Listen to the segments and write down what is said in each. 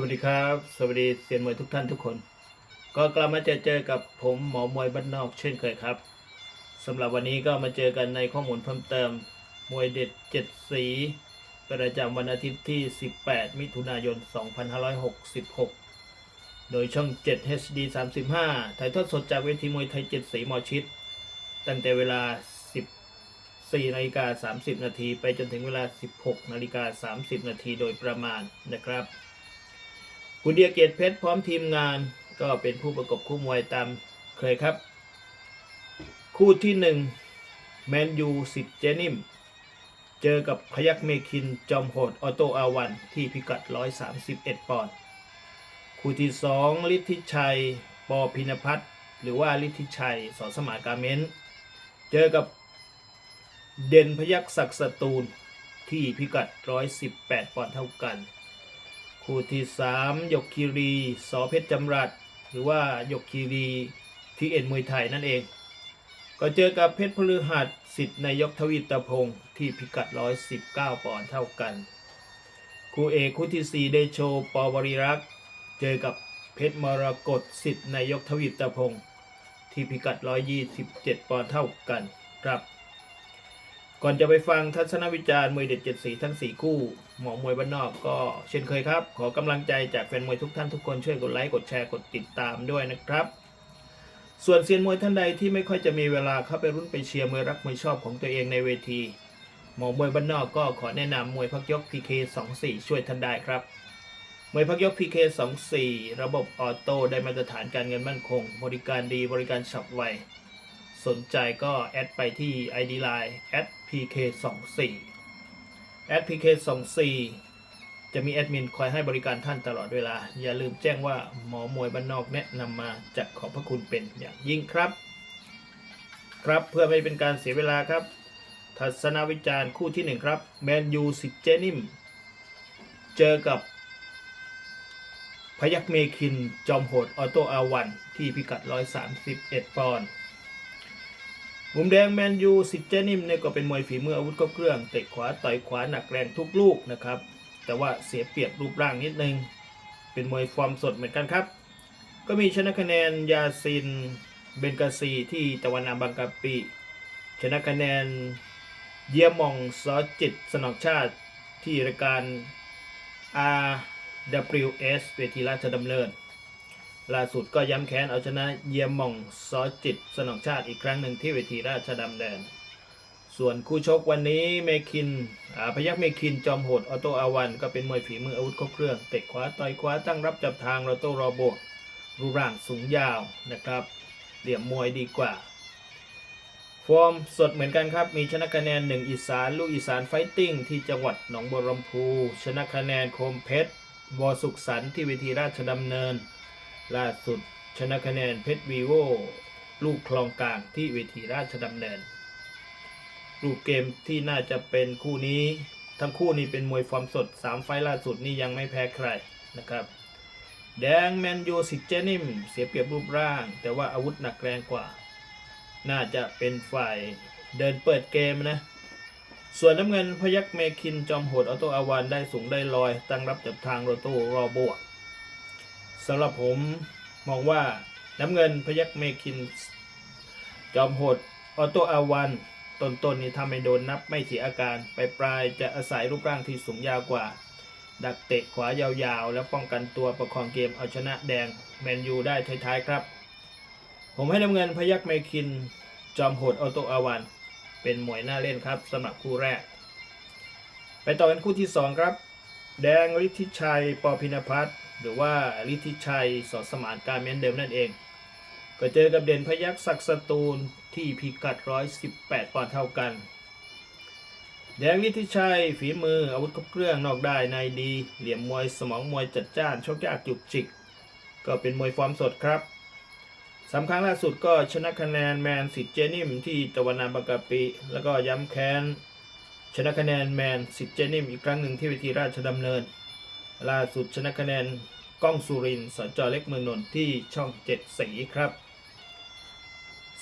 วัสดีครับ สวัสดีเซียนมวยทุกท่านทุกคน ก็กลับมาเจอเจอกับผมหมอมวยบ้านนอกเช่นเคยครับสำหรับวันนี้ก็มาเจอกันในข้อมูลเพิ่มเติม มวยเด็ด7สีประจำวันอาทิตย์ที่ 18 มิถุนายน 2566 โดยช่อง 7 HD 35ถ่ายทอดสดจากเวทีมวยไทย7สีหมอชิดตั้งแต่เวลา 14นาฬิกา30 นาทีไปจนถึงเวลา 16นาฬิกา30 นาทีโดยประมาณนะครับ คุณเดียเกียรติเพชรพร้อมทีมงานก็เป็นผู้ประกบคู่มวยตามเคยครับ คู่ที่หนึ่งแมนยูสิทธิ์เจนิม เจอกับพยักเมคินจอมโหดออโตอาวันที่พิกัด 131 ปอนด์คู่ที่สองฤทธิชัย ปอพินพัฒน์หรือว่าฤทธิชัยสอสมากาเมนเจอกับเด่นพยักศักสตูลที่พิกัด 118 ปอนด์เท่ากัน คู่ที่3ยกคีรีสอเพชรจำรัด หรือว่ายกคีรีที่เอ็นมวยไทยนั่นเอง ก็เจอกับเพชรพฤหัสสิทธิ์นายกทวิตพงศ์ที่พิกัด 119 ปอนด์เท่ากัน คู่เอกคู่ที่ 4 ได้โชว์ปอบริรักษ์ เจอกับเพชรมรกตสิทธิ์นายกทวิตพงศ์ที่พิกัด 127 ปอนด์เท่ากันครับ ก่อนจะไปฟังทัศนวิจารณ์มวยเด็ดเจ็ดสีทั้ง 4 คู่ หมอมวยบ้านนอกก็เช่นเคยครับ ขอกำลังใจจากแฟนมวยทุกท่านทุกคนช่วยกดไลค์กดแชร์กดติดตามด้วยนะครับ ส่วนเซียนมวยท่านใดที่ไม่ค่อยจะมีเวลาเข้าไปรุ่นไปเชียร์มวยรักมวยชอบของตัวเองในเวที หมอมวยบ้านนอกก็ขอแนะนำมวยพักยก PK 24 ช่วยท่านได้ครับมวยพักยก PK 24 ระบบออโต้ได้มาตรฐานการเงินมั่นคง บริการดีบริการฉับไว สนใจก็แอดไปที่ ID Line @pk24 @pk24 จะมีแอดมินคอยให้บริการท่านตลอดเวลา อย่าลืมแจ้งว่าหมอมวยบ้านนอกแนะนำมาจะขอบพระคุณเป็นอย่างยิ่งครับ ครับเพื่อไม่เป็นการเสียเวลาครับ ทัศนวิจารณ์คู่ที่หนึ่งครับแมนยูสิเจนิม เจอกับพยักเมคินจอมโหดออโตอาวันที่พิกัด 131 ปอนด์ มุมแดงแมนยูสิเจนิมเนี่ยก็เป็นมวยฝีมืออาวุธครบเครื่องเตะขวาต่อยขวาหนักแรงทุกลูกนะครับ แต่ว่าเสียเปรียบรูปร่างนิดนึง เป็นมวยฟอร์มสดเหมือนกันครับ ก็มีชนะคะแนนยาซินเบนกาซีที่ตะวันนาบางกะปิ ชนะคะแนนเยียมองซอจิตสนองชาติที่รายการ RWS เวทีราชดำเนิน ล่าสุดก็ย้ำแค้นเอาชนะเยี่ยมมองซอจิต สนองชาติอีกครั้งหนึ่งที่เวทีราชดำเนิน ส่วนคู่ชกวันนี้เมคินพยักเมคินจอมโหดออโตอาวัน ก็เป็นมวยฝีมืออาวุธครบเครื่องเตะขวาต่อยขวาตั้งรับจับทางรอโตรอบวกรูปร่างสูงยาวนะครับ เหลี่ยมมวยดีกว่า ฟอร์มสดเหมือนกันครับ มีชนะคะแนนหนึ่งอีสานลูกอีสานไฟติ้งที่จังหวัดหนองบัวลำพู ชนะคะแนนโคมเพชรวอสุขสันที่เวทีราชดำเนิน ล่าสุดชนะคะแนนเพชรวีโวลูกคลองกลางที่เวทีราชดำเนิน รูปเกมที่น่าจะเป็นคู่นี้ ทั้งคู่นี้เป็นมวยฟอร์มสด 3 ไฟล่าสุดนี่ยังไม่แพ้ใครนะครับ แดงแมนยูสิเจนิม เสียเปรียบรูปร่าง แต่ว่าอาวุธหนักแรงกว่า น่าจะเป็นฝ่ายเดินเปิดเกมนะ ส่วนน้ำเงินพยักเมคินจอมโหดออโตอาวานได้สูงได้ลอย ตั้งรับจับทางโรโตรอบวก สำหรับผมมองว่าน้ำเงินพยักเมคิน จอมโหดออโตอาวันต้นๆนี่ทำให้โดนนับไม่เสียอาการไปปลายจะอาศัยรูปร่างที่สูงยาวกว่า ดักเตะขวายาวๆ แล้วป้องกันตัวประคองเกมเอาชนะแดงแมนยูได้ท้ายๆครับ ผมให้น้ำเงินพยักเมคิน จอมโหดออโตอาวัน เป็นมวยหน้าเล่นครับสำหรับคู่แรก ไปต่อกันคู่ที่สองครับ แดงฤทธิชัยปอพินพัฒน์ หรือว่าฤทธิชัยสอสมานการเมนเดิมนั่นเอง ก็เจอกับเด่นพยักศักดิ์สตูลที่พิกัด 118 ปอนด์เท่ากัน แดงฤทธิชัยฝีมืออาวุธครบเครื่องนอกได้ในดี เหลี่ยมมวยสมองมวยจัดจ้านชกยากจุกจิก ก็เป็นมวยฟอร์มสดครับสามครั้งล่าสุดก็ชนะคะแนนแมนสิทธิ์เจนิมที่ตะวันนาบางกะปิ แล้วก็ย้ำแค้นชนะคะแนนแมนสิทธิ์เจนิมอีกครั้งหนึ่งที่เวทีราชดำเนิน ล่าสุดชนะคะแนนก้องสุรินสจเล็กเมืองนนท์ที่ช่องเจ็ดสีครับ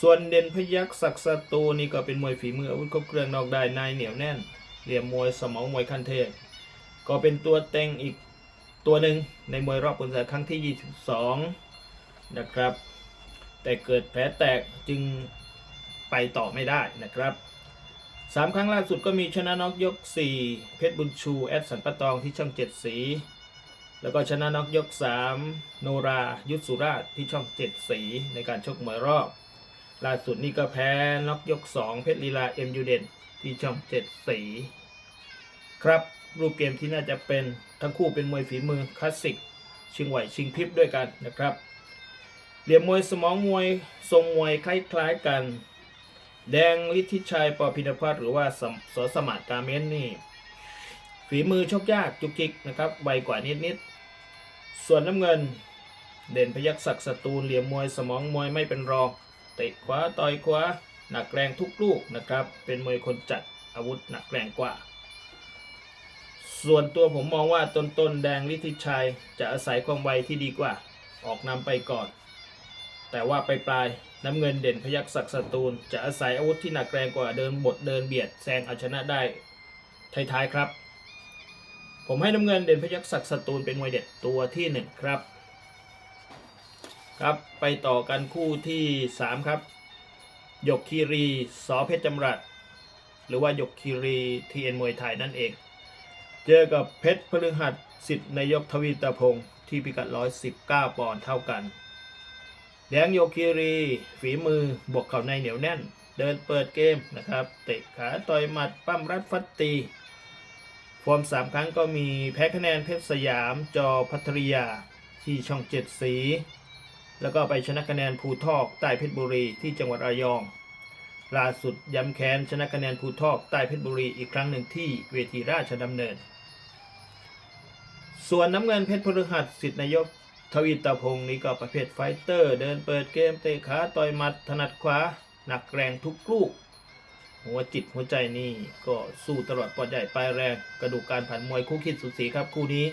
ส่วนเด่นพยักศักดิ์สตูนี่ก็เป็นมวยฝีมืออาวุธครบเครื่องนอกได้นายเหนียวแน่น เหลี่ยมมวยสมองมวยคันเทพก็เป็นตัวเต็งอีกตัวหนึ่งในมวยรอบปรึกษาครั้งที่ 22 นะครับ แต่เกิดแผลแตกจึงไปต่อไม่ได้นะครับ สามครั้งล่าสุดก็มีชนะน็อกยก 4 เพชรบุญชู แอดสันปะตองที่ช่อง 7 สี แล้วก็ชนะน็อกยก 3 โนรายุทธสุราชที่ช่อง 7 สี ในการชกมวยรอบ ล่าสุดนี่ก็แพ้น็อกยก 2 เพชรลีลาเอ็มยูเดนที่ช่อง 7 สี ครับรูปเกมที่น่าจะเป็นทั้งคู่เป็นมวยฝีมือคลาสสิก ชิงไหวชิงพริบด้วยกันนะครับ เหลี่ยมมวยสมองมวยทรงมวยคล้ายๆกัน แดงฤทธิชัยปอพินพัฒน์หรือว่าสสสมาร์ทการเมนนี่ฝีมือชกยากจุกจิกนะครับไวกว่านิดๆส่วนน้ำเงิน เด่นพยักศักดิ์สตูลเหลี่ยมมวยสมองมวยไม่เป็นรองเตะขวาต่อยขวาหนักแรงทุกลูกนะครับ เป็นมวยคนจัดอาวุธหนักแรงกว่า ส่วนตัวผมมองว่าต้นต้นๆแดงฤทธิชัยจะอาศัยความไวที่ดีกว่า ออกนำไปก่อน แต่ว่าไปปลาย น้ำเงินเด่นพยักศักดิ์สตูล จะอาศัยอาวุธที่หนักแรงกว่าเดินบทเดินเบียดแซงเอาชนะได้ท้ายๆครับ ผมให้น้ำเงินเด่นพยักศักดิ์สตูลเป็นมวยเด็ดตัวที่หนึ่งครับ ครับไปต่อกันคู่ที่สามครับหยกคีรีสอเพชรจำรัดหรือว่าหยกคีรีทีเอ็นมวยไทยนั่นเอง เจอกับเพชรพฤหัสสิทธิ์นายกทวีตาพงศ์ที่พิกัด 119 ปอนด์เท่ากัน แดงโยคีรี ฝีมือบวกเข่าในเหนียวแน่น เดินเปิดเกมนะครับเตะขาต่อยหมัดปั้มรัดฟัดตีฟอร์มสามครั้งก็มีแพ้คะแนนเพชรสยามจอพัทริยาที่ช่องเจ็ดสี แล้วก็ไปชนะคะแนนภูทอกใต้เพชรบุรีที่จังหวัดระยองล่าสุดย้ำแค้นชนะคะแนนภูทอกใต้เพชรบุรีอีกครั้งหนึ่งที่เวทีราชดำเนิน ส่วนน้ำเงินเพชรพฤหัสสิทธินายก ทวีตพงศ์นี่ก็ประเภทไฟเตอร์ เดินเปิดเกมเตะขาต่อยหมัดถนัดขวา หนักแรงทุกลูก หัวจิตหัวใจนี่ก็สู้ตลอดปอดใหญ่ปลายแรงกระดูกการผ่านมวยคู่คิดสุดสีครับคู่นี้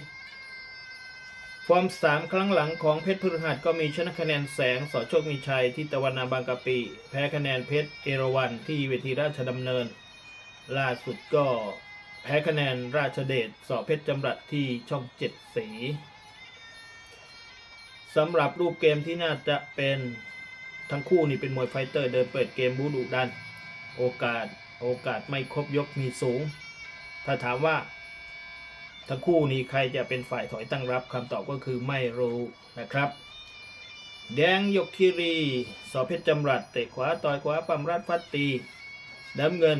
ฟอร์มสามครั้งหลังของเพชรพฤหัสก็มีชนะคะแนนแสงสอโชคมีชัยที่ตะวันนาบางกะปิ แพ้คะแนนเพชรเอราวันที่เวทีราชดำเนิน ล่าสุดก็แพ้คะแนนราชเดชสอเพชรจำรัดที่ช่องเจ็ดสี สำหรับรูปเกมที่น่าจะเป็นทั้งคู่นี่เป็นมวยไฟเตอร์เดินเปิดเกมบูดุดัน โอกาสโอกาสไม่ครบยกมีสูง ถ้าถามว่า ทั้งคู่นี้ใครจะเป็นฝ่ายถอยตั้งรับคำตอบก็คือไม่รู้นะครับ แดงยกคิรีสอเพชรจำรัดเตะขวาต่อยขวาปั๊มรัดฟัดตีน้ำเงิน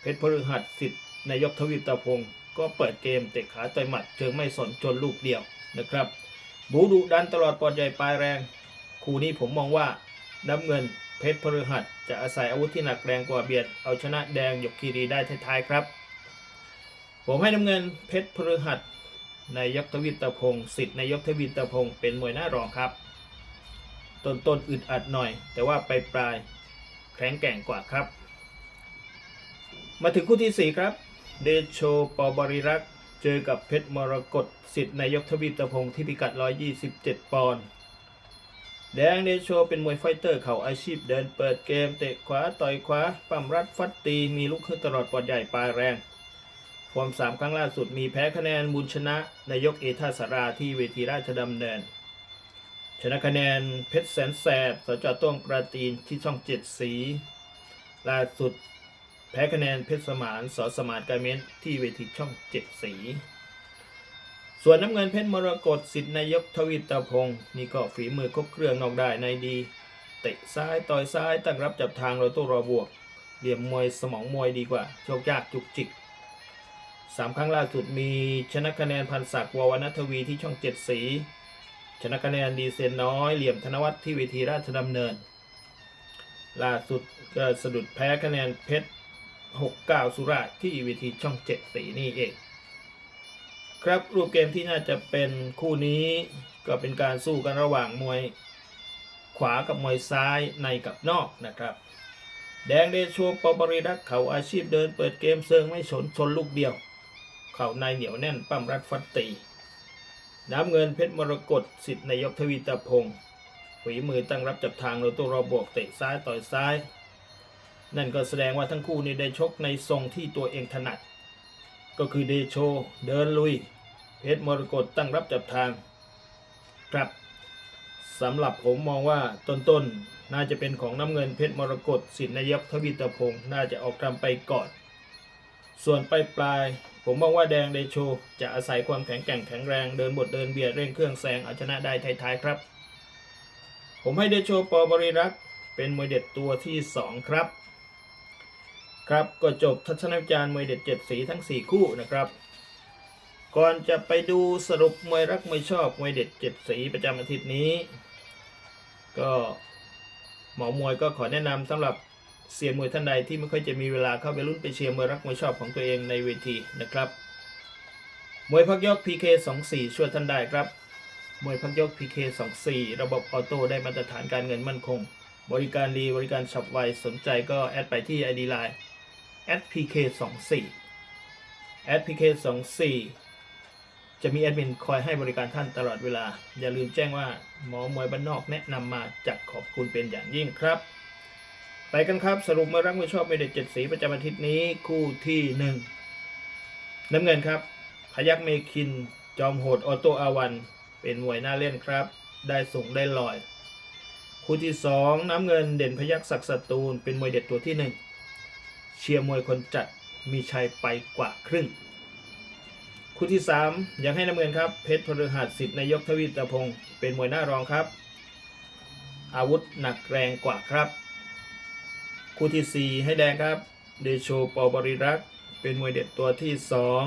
เพชรพฤหัสสิทธิ์นายกทวีปตาพงศ์ก็เปิดเกมเตะขาต่อยหมัดเชิงไม่สนจนลูกเดียวนะครับ บูดุดันตลอดปอดใหญ่ปลายแรง คู่นี้ผมมองว่าน้ำเงินเพชรพฤหัสจะอาศัยอาวุธที่หนักแรงกว่าเบียด เอาชนะแดงยกคีรีได้ท้ายๆครับ ผมให้น้ำเงินเพชรพฤหัสนายกทวิตพงศ์สิทธิ์นายกทวิตพงศ์เป็นมวยหน้ารองครับ ต้นต้นๆอึดอัดหน่อย แต่ว่าไปปลายแข็งแกร่งกว่าครับ มาถึงคู่ที่ 4 ครับ เดโชปอบริรักษ์ เจอกับเพชรมรกตสิทธิ์นายกทวีตพงศ์ที่พิกัด 127 ปอนด์แดงเดโชเป็นมวยไฟเตอร์เข่าอาชีพเดินเปิดเกมเตะขวาต่อยขวาปั้มรัดฟัดตีมีลูกขึ้นตลอดปอดใหญ่ปลายแรงฟอร์มสามครั้งล่าสุดมีแพ้คะแนนบุญชนะนายกเอธาสาราที่เวทีราชดำเนิน ชนะคะแนนเพชรแสนแสบสจต้วงประตีนที่ช่องเจ็ดสี ล่าสุด แพ้คะแนนเพชรสมานสอสมานการเมนที่เวทีช่องเจ็ดสี ส่วนน้ำเงินเพชรมรกตสิทธินายกทวิตาพงศ์นี่ก็ฝีมือครบเครื่องนอกได้ในดีเตะซ้ายต่อยซ้ายตั้งรับจับทางเราตู้รอบวกเหลี่ยมมวยสมองมวยดีกว่าโชคยากจุกจิกสามครั้งล่าสุดมีชนะคะแนนพันศักดิ์ววนทวีที่ช่องเจ็ดสีชนะคะแนนดีเซนน้อยเหลี่ยมธนวัฒน์ที่เวทีราชดำเนิน ล่าสุดก็สะดุดแพ้คะแนนเพชร 69 สุราษฎร์ที่เวทีช่อง 7 สีนี่เอง ครับรูปเกมที่น่าจะเป็นคู่นี้ก็เป็นการสู้กันระหว่างมวยขวากับมวยซ้ายในกับนอกนะครับ แดงเดชโชปอบริรักเขาอาชีพเดินเปิดเกมเซิงไม่สนชนลูกเดียว เข่าในเหนียวแน่นปั้มรัดฟัดตีน้ำเงินเพชรมรกตสิทธิ์นายกทวีตาพงศ์ฝีมือตั้งรับจับทางเรตัวเราบวกเตะซ้ายต่อยซ้าย นั่นก็แสดงว่าทั้งคู่นี้ได้ชกในทรงที่ตัวเองถนัด ก็คือเดโชเดินลุย เพชรมรกตตั้งรับจับทางครับสำหรับผมมองว่าต้นๆน่าจะเป็นของน้ำเงินเพชรมรกตสินนายกทวิตพงศ์น่าจะออกทำไปก่อน ส่วนปลายปลายผมมองว่าแดงเดโชจะอาศัยความแข็งแกร่งแข็งแรงเดินบทเดินเบียดเร่งเครื่องแซงเอาชนะได้ท้ายๆครับ ผมให้เดโชปอบริรักษ์เป็นมวยเด็ดตัวที่สองครับ ครับก็จบทัศนวิจารณ์มวยเด็ดเจ็ดสีทั้ง 4 คู่นะครับ ก่อนจะไปดูสรุปมวยรักมวยชอบมวยเด็ดเจ็ดสีประจำอาทิตย์นี้ ก็หมอมวยก็ขอแนะนำสำหรับเซียนมวยท่านใดที่ไม่ค่อยจะมีเวลาเข้าไปรุ่นไปเชียร์มวยรักมวยชอบของตัวเองในเวทีนะครับมวยพักยก PK 24ช่วยท่านได้ครับมวยพักยก PK 24ระบบออโต้ได้มาตรฐานการเงินมั่นคง บริการดีบริการฉับไวสนใจก็แอดไปที่ ID Line @pk 24 @pk 24 จะมีแอดมินคอยให้บริการท่านตลอดเวลา อย่าลืมแจ้งว่าหมอมวยบ้านนอกแนะนำมาจากขอบคุณเป็นอย่างยิ่งครับ ไปกันครับสรุปมารักไม่ชอบไม่เด็ดเจ็ดสีประจำอาทิตย์นี้คู่ที่หนึ่งน้ำเงินครับ พยักเมคิน จอมโหดออโตอาวัน เป็นมวยหน้าเล่นครับ ได้ส่งได้ลอย คู่ที่สองน้ำเงินเด่นพยักศักดิ์สตูลเป็นมวยเด็ดตัวที่หนึ่ง เชียร์มวยคนจัดมีชัยไปกว่าครึ่ง คู่ที่สามยังให้น้ำเงินครับ เพชรพฤหัสสิทธิ์นายกทวีตพงศ์เป็นมวยหน้ารองครับ อาวุธหนักแรงกว่าครับ คู่ที่สี่ให้แดงครับ เดโชปอบริรักษ์เป็นมวยเด็ดตัวที่สอง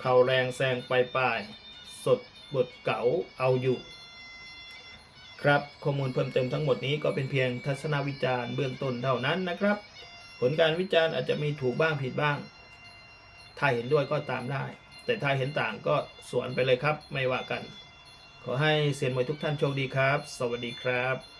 เข่าแรงแซงปลายปลายๆสดบทเก๋าเอาอยู่ครับข้อมูลเพิ่มเติมทั้งหมดนี้ก็เป็นเพียงทัศนวิจารณ์เบื้องต้นเท่านั้นนะครับ ผลการวิจารณ์อาจจะมีถูกบ้างผิดบ้าง ถ้าเห็นด้วยก็ตามได้ แต่ถ้าเห็นต่างก็สวนไปเลยครับ ไม่ว่ากัน ขอให้เซียนมวยทุกท่านโชคดีครับ สวัสดีครับ